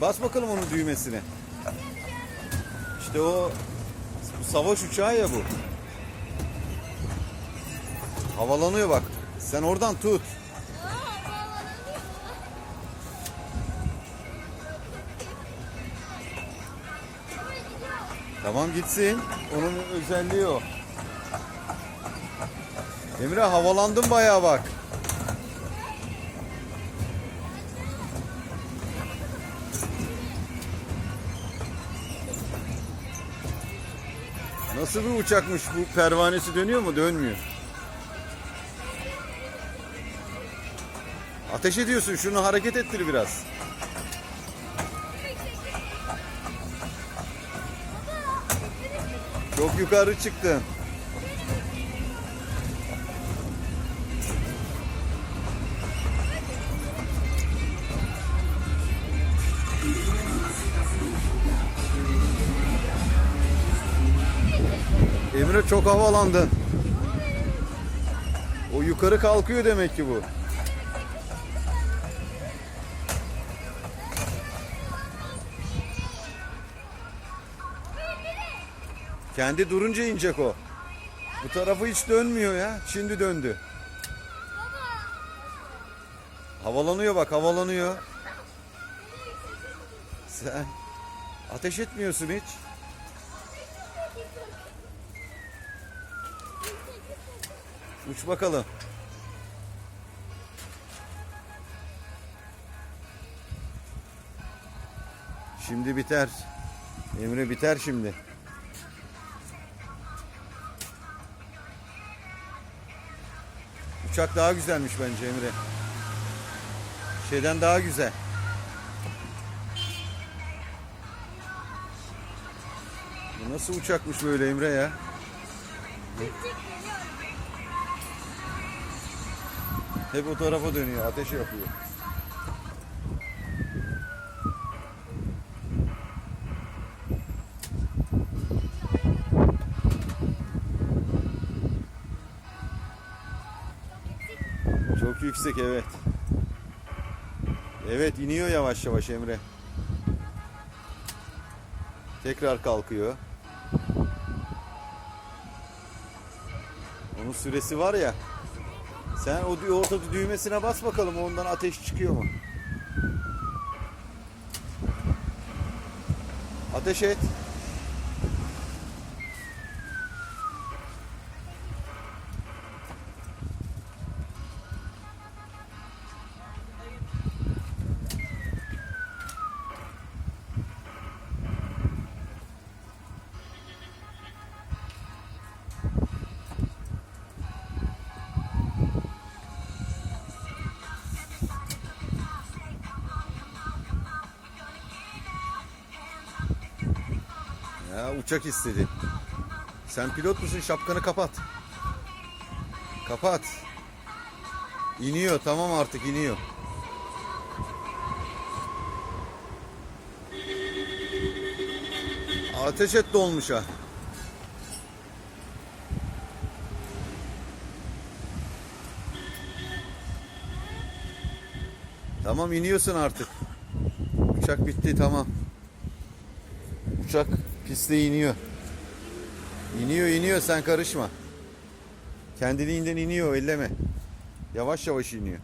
bas bakalım onun düğmesine. İşte o savaş uçağı ya bu. Havalanıyor bak. Sen oradan tut. Tamam gitsin. Onun özelliği o. Emre havalandın bayağı bak. Nasıl bir uçakmış bu? Pervanesi dönüyor mu? Dönmüyor. Ateş ediyorsun. Şunu hareket ettir biraz. Çok yukarı çıktın. Emre çok havalandın. O yukarı kalkıyor demek ki bu. Kendi durunca inecek o. Bu tarafı hiç dönmüyor ya. Şimdi döndü. Havalanıyor bak havalanıyor. Sen ateş etmiyorsun hiç. Uç bakalım. Şimdi biter. Emre biter şimdi. Uçak daha güzelmiş bence Emre. Şeyden daha güzel. Bu nasıl uçakmış böyle Emre ya? Hep o tarafa dönüyor, ateş yapıyor. Çok yüksek evet. Evet iniyor yavaş yavaş Emre. Tekrar kalkıyor. Onun süresi var ya. Sen o dü- orta düğmesine bas bakalım ondan ateş çıkıyor mu? Ateş et. Ya uçak istedi. Sen pilot musun? Şapkanı kapat. Kapat. İniyor tamam artık iniyor. Ateş et dolmuşa. Tamam iniyorsun artık. Uçak bitti tamam. Uçak piste iniyor. İniyor iniyor sen karışma. Kendiliğinden iniyor elleme. Yavaş yavaş iniyor.